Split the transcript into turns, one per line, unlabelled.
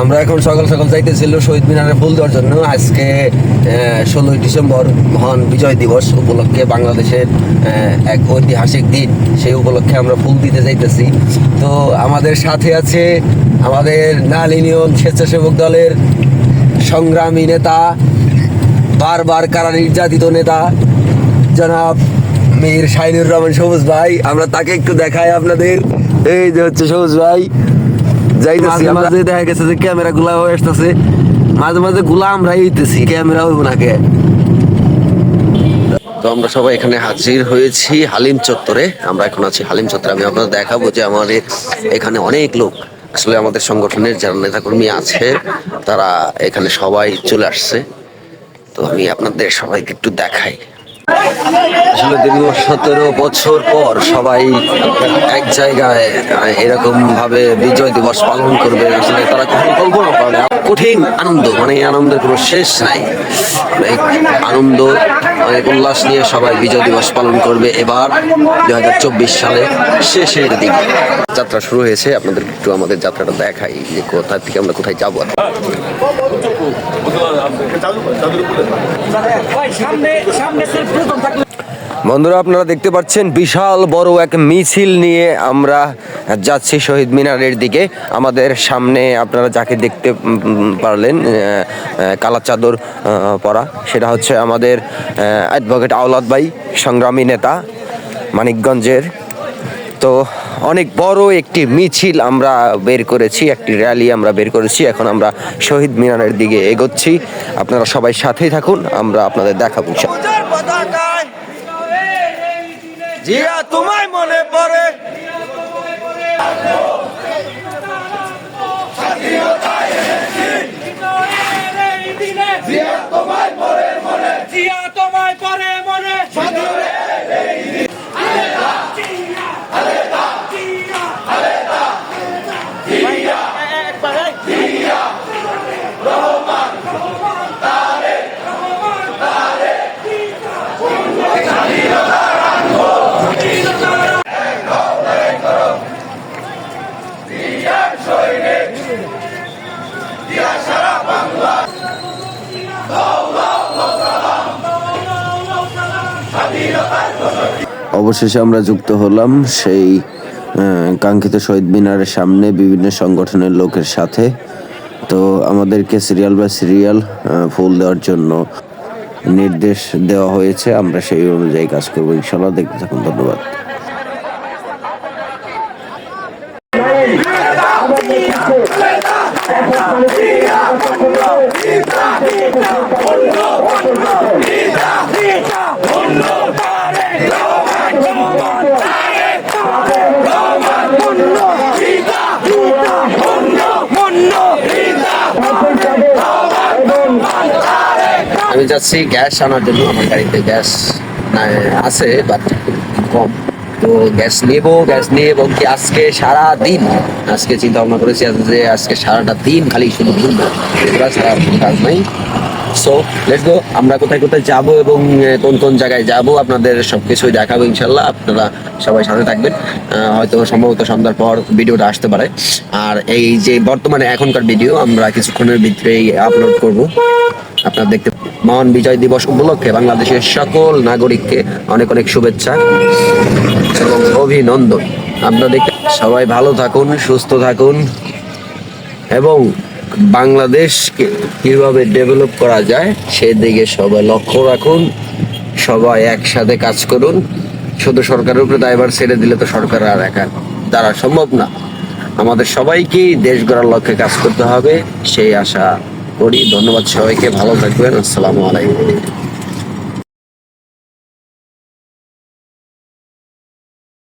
আমরা এখন সকাল সকাল যাইতেছিল শহীদ মিনারে ফুল দেওয়ার জন্য। আজকে ষোলোই ডিসেম্বর মহান বিজয় দিবস উপলক্ষে বাংলাদেশের এক ঐতিহাসিক দিন। সেই উপলক্ষে আমরা ফুল দিতে যাইতেছি। তো আমাদের সাথে আছে আমাদের নাল ইউনিয়ন স্বেচ্ছাসেবক দলের সংগ্রামী নেতা, বারবার কারা নির্যাতিত নেতা, জনাব মীর শাহিনুর রহমান সবুজ ভাই। আমরা তাকে একটু দেখাই আপনাদের। এই যে হচ্ছে সবুজ ভাই। যাইতেছি
মাঝে
দেখা গেছে যে ক্যামেরা গুলা হয়ে আসতেছে। মাঝে মাঝে গুলা আমরা হইতেছি ক্যামেরা হইব না কে? তো আমরা সবাই এখানে হাজির হয়েছি হালিম চত্বরে। আমরা এখন আছি হালিম চত্বরে। আমি আপনাদের দেখাবো যে আমাদের এখানে অনেক লোক আসলে আমাদের সংগঠনের যারা নেতাকর্মী আছে তারা এখানে সবাই চলে আসছে। তো আমি আপনাদের সবাইকে একটু দেখাই। আসলে দীর্ঘ সতেরো বছর পর সবাই এক জায়গায় এরকম ভাবে বিজয় দিবস পালন করবে, আসলে তারা কখনো কল্পনা করে। কঠিন আনন্দ মানে আনন্দের কোনো শেষ নাই অনেক আনন্দ অনেক উল্লাস নিয়ে সবাই বিজয় দিবস পালন করবে এবার দুই হাজার চব্বিশ সালে শেষের দিকে যাত্রা শুরু হয়েছে, আপনাদের একটু আমাদের যাত্রাটা দেখাই যে কোথা থেকে আমরা কোথায় যাব। বন্ধুরা, আপনারা দেখতে পাচ্ছেন বিশাল বড় এক মিছিল নিয়ে আমরা যাচ্ছি শহীদ মিনারের দিকে। আমাদের সামনে আপনারা যাকে দেখতে পারলেন কালা চাদর পরা, সেটা হচ্ছে আমাদের অ্যাডভোকেট আওলাদ ভাই, সংগ্রামী নেতা মানিকগঞ্জের। তো অনেক বড় একটি মিছিল আমরা বের করেছি, একটি র্যালি আমরা বের করেছি। এখন আমরা শহীদ মিনারের দিকে এগোচ্ছি। আপনারা সবাই সাথেই থাকুন, আমরা আপনাদের দেখাবো জিয়া তোমায় মনে পড়ে।
জিয়া তোমায় পরে মনে
অবশেষে আমরা যুক্ত হলাম সেই কাঙ্ক্ষিত শহীদ মিনারের সামনে বিভিন্ন সংগঠনের লোকের সাথে। তো আমাদেরকে সিরিয়াল বা সিরিয়াল ফুল দেওয়ার জন্য নির্দেশ দেওয়া হয়েছে। আমরা সেই অনুযায়ী কাজ করব, ইনশাল্লাহ। দেখতে থাকুন, ধন্যবাদ। আমি যাচ্ছি গ্যাস আনার জন্য, আমার গাড়িতে গ্যাস আছে বাট কম। তো গ্যাস নেব, গ্যাস নিয়ে এবং কি আজকে সারা দিন আজকে চিন্তা ভাবনা করেছি যে আজকে সারাটা দিন খালি শুধু ঘুরবো রাস্তা কাজ নাই। সো লেটস গো আমরা কোথায় কোথায় যাব এবং কোন কোন জায়গায় যাব আপনাদের সবকিছুই দেখাবো ইনশাল্লাহ। আপনারা সবাই সাথে থাকবেন। হয়তো সম্ভবত সন্ধ্যার পর ভিডিওটা আসতে পারে। আর এই যে বর্তমানে এখনকার ভিডিও, আমরা কিছুক্ষণের ভিতরেই আপলোড করব। আপনারা দেখতে মহান বিজয় দিবস উপলক্ষে বাংলাদেশের সকল নাগরিককে অনেক অনেক শুভেচ্ছা এবং অভিনন্দন। আপনারা দেখতে সবাই ভালো থাকুন, সুস্থ থাকুন এবং বাংলাদেশকে কীভাবে ডেভেলপ করা যায়, সেদিকে সবাই লক্ষ্য রাখুন, সবাই একসাথে কাজ করুন। শুধু সরকারের উপরে দায়ভার ছেড়ে দিলে তো সরকার আর একা দ্বারা সম্ভব না। আমাদের সবাইকেই দেশ গড়ার লক্ষ্যে কাজ করতে হবে, সেই আশা করি। ধন্যবাদ সবাইকে, ভালো থাকবেন। আসসালামু আলাইকুম।